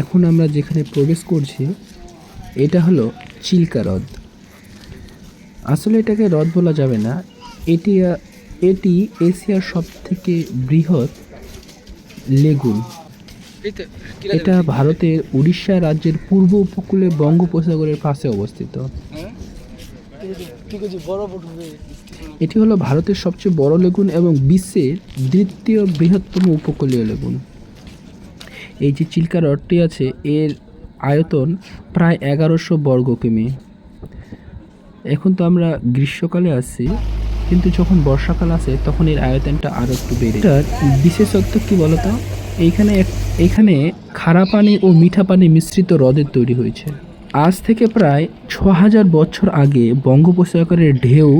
এখন আমরা যেখানে প্রবেশ করছি এটা হলো চিল্কা হ্রদ। আসলে এটাকে হ্রদ বলা যাবে না। এটি এটি এশিয়ার সব থেকে বৃহৎ লেগুন। এটা ভারতের উড়িষ্যা রাজ্যের পূর্ব উপকূলে বঙ্গোপসাগরের পাশে অবস্থিত। এটি হলো ভারতের সবচেয়ে বড় লেগুন এবং বিশ্বের দ্বিতীয় বৃহত্তম উপকূলীয় লেগুন। এই যে চিল্কা হ্রদটি আছে, এর আয়তন প্রায় এগারোশো বর্গ কিমি। এখন তো আমরা গ্রীষ্মকালে আসছি কিন্তু যখন বর্ষাকাল আসে, তখন এর আয়তনটা আরও একটু বেড়ে এটার বিশেষত্ব কি বলতো? এইখানে এখানে খারা পানি ও মিঠা পানি মিশ্রিত হ্রদের তৈরি হয়েছে। আজ থেকে প্রায় ছ হাজার বছর আগে বঙ্গোপসাগরের ঢেউ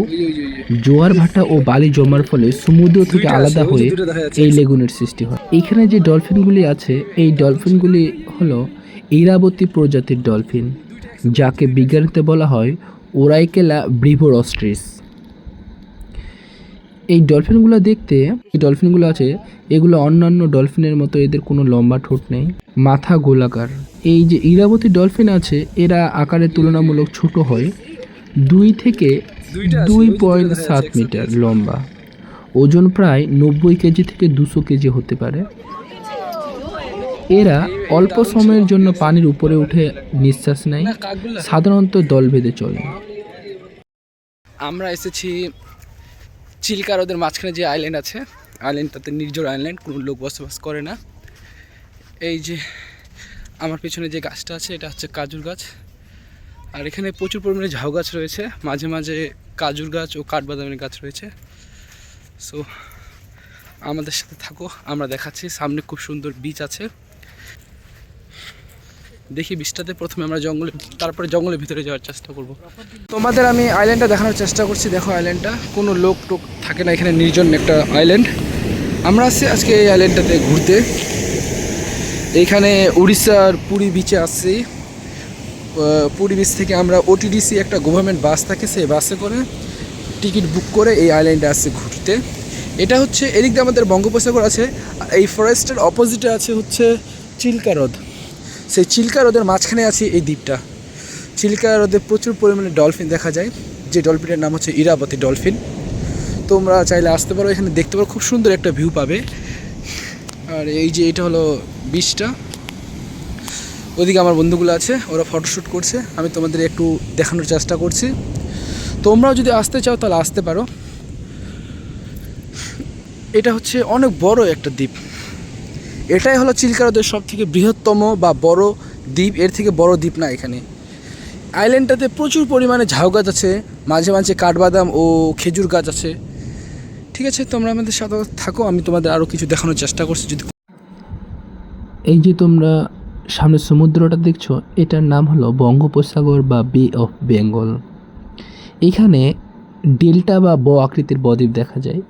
জোয়ার ভাটা ও বালি জমার ফলে সমুদ্র থেকে আলাদা হয়ে এই লেগুনের সৃষ্টি হয়। এইখানে যে ডলফিনগুলি আছে এই ডলফিনগুলি হলো ইরাবতী প্রজাতির ডলফিন যাকে বিজ্ঞানীতে বলা হয় ওরাইকেলা ব্রিভোরস্ট্রিস। এই ডলফিনগুলো দেখতে এই ডলফিনগুলো আছে এগুলো অন্যান্য ডলফিনের মতো এদের কোনো লম্বা ঠোঁট নেই মাথা গোলাকার। এই যে ইরাবতী ডলফিন আছে এরা আকারে তুলনামূলক ছোট হয় দুই থেকে দুই পয়েন্ট সাত মিটার লম্বা। ওজন প্রায় নব্বই কেজি থেকে দুশো কেজি হতে পারে। এরা অল্প সময়ের জন্য পানির উপরে উঠে নিঃশ্বাস নেয় সাধারণত দল বেঁধে চলে। আমরা এসেছি চিল্কা হ্রদের মাঝখানে যে আইল্যান্ড আছে। আইল্যান্ডটাতে নির্জর আইল্যান্ড কোনো লোক বসবাস করে না। এই যে আমার পেছনে যে গাছটা আছে এটা হচ্ছে কাজুর গাছ। আর এখানে প্রচুর পরিমাণে ঝাউ গাছ রয়েছে। মাঝে মাঝে কাজুর গাছ ও কাঠবাদামের গাছ রয়েছে। সো আমাদের সাথে থাকো, আমরা দেখাচ্ছি। সামনে খুব সুন্দর বিচ আছে। দেখি বিচটাতে প্রথমে আমরা জঙ্গলে, তারপরে জঙ্গলের ভিতরে যাওয়ার চেষ্টা করব। তোমাদের আমি আইল্যান্ডটা দেখানোর চেষ্টা করছি। দেখো আইল্যান্ডটা কোনো লোক টোক থাকে না এখানে, নির্জন একটা আইল্যান্ড আমরা আসছি আজকে এই আইল্যান্ডটাতে ঘুরতে। এইখানে উড়িষ্যার পুরী বিচে আসছি পুরী থেকে আমরা ওটিডিসি একটা গভর্নমেন্ট বাস থাকে, সেই বাসে করে টিকিট বুক করে এই আইল্যান্ডে আসছে ঘুরতে। এটা হচ্ছে এদিক দিয়ে আমাদের বঙ্গোপসাগর আছে, এই ফরেস্টের অপোজিটে আছে হচ্ছে চিল্কা হ্রদ সেই চিল্কা হ্রদের মাঝখানে আছে এই দ্বীপটা। চিল্কা হ্রদে প্রচুর পরিমাণে ডলফিন দেখা যায়, যে ডলফিনের নাম হচ্ছে ইরাবতী ডলফিন তোমরা চাইলে আসতে পারো, এখানে দেখতে পারো, খুব সুন্দর একটা ভিউ পাবে। আর এই যে এটা হলো বিচটা ওদিকে আমার বন্ধুগুলো আছে, ওরা ফটোশ্যুট করছে, আমি তোমাদের একটু দেখানোর চেষ্টা করছি। তোমরাও যদি আসতে চাও তাহলে আসতে পারো। এটা হচ্ছে অনেক বড় একটা দ্বীপ। এটাই হলো চিল্কা হ্রদের সব থেকে বৃহত্তম বা বড় দ্বীপ, এর থেকে বড় দ্বীপ না এখানে। আইল্যান্ডটাতে প্রচুর পরিমাণে ঝাউ গাছ আছে, মাঝে মাঝে কাঠবাদাম ও খেজুর গাছ আছে। ঠিক আছে, তোমরা আমাদের সাথে থাকো, আমি তোমাদের আরও কিছু দেখানোর চেষ্টা করছি, যদি এই যে তোমরা সামনে সমুদ্রটা দেখছ, এটার নাম হলো বঙ্গোপসাগর বা বে অফ বেঙ্গল এখানে ডেল্টা বা ব আকৃতির বদ্বীপ দেখা যায়।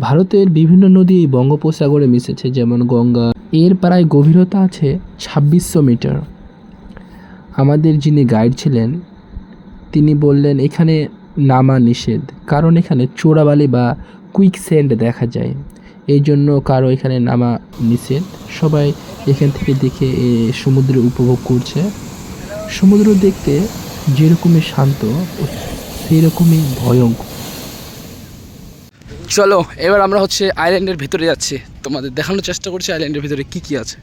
ভারতের বিভিন্ন নদী এই বঙ্গোপসাগরে মিশেছে, যেমন গঙ্গা। এর প্রায় গভীরতা আছে ছাব্বিশশো মিটার। আমাদের যিনি গাইড ছিলেন, তিনি বললেন, এখানে নামা নিষেধ, কারণ এখানে চোরাবালি বা কুইক স্যান্ড দেখা যায়। এই জন্য কারও এখানে নামা নিষেধ। সবাই এখান থেকে দেখে সমুদ্র উপভোগ করছে। সমুদ্র দেখতে যেরকমই শান্ত সেই রকমই ভয়ঙ্কর। চলো, এবার আমরা হচ্ছে আইল্যান্ডের ভিতরে যাচ্ছি। তোমাদের দেখানোর চেষ্টা করছি আইল্যান্ডের ভিতরে কি কি আছে।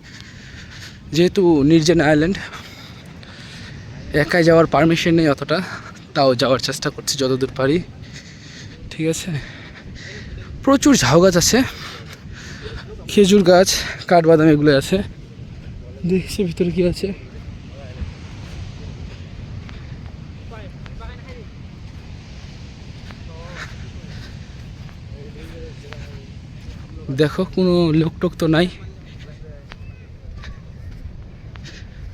যেহেতু নির্জন আইল্যান্ড একাই যাওয়ার পারমিশন নেই অতটা, তাও যাওয়ার চেষ্টা করছি যতদূর পারি। ঠিক আছে? প্রচুর ঝাউ গাছ আছে। খেজুর গাছ, কাঠবাদাম এগুলো আছে। দেখছি ভিতরে কি আছে। দেখো, কোনো লোক টোক তো নাই।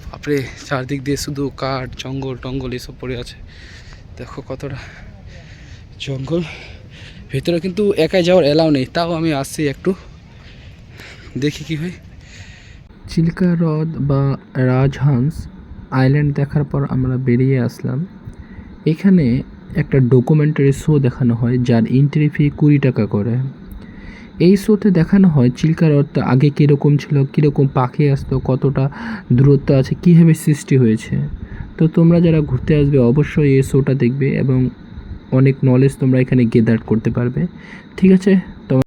বাপরে, চারদিক দিয়ে শুধু কাঠ, জঙ্গল টঙ্গল এসব পড়ে আছে। দেখো কতটা জঙ্গল। ভেতরে কিন্তু একাই যাওয়ার এলাও নেই, তাও আমি আসছি একটু। দেখি কি হয়। চিল্কা হ্রদ বা রাজহাংস আইল্যান্ড দেখার পর আমরা বেরিয়ে আসলাম। এখানে একটা ডকুমেন্টারি শো দেখানো হয়, যার এন্ট্রি ফি কুড়ি টাকা করে। এই শোতে দেখানো হয় চিল্কা হ্রদটা আগে কীরকম ছিল, কীরকম পাখি আসতো, কতটা দূরত্ব আছে, কীভাবে সৃষ্টি হয়েছে। তো তোমরা যারা ঘুরতে আসবে অবশ্যই এই শোটা দেখবে এবং অনেক নলেজ তোমরা এখানে গেদার করতে পারবে। ঠিক আছে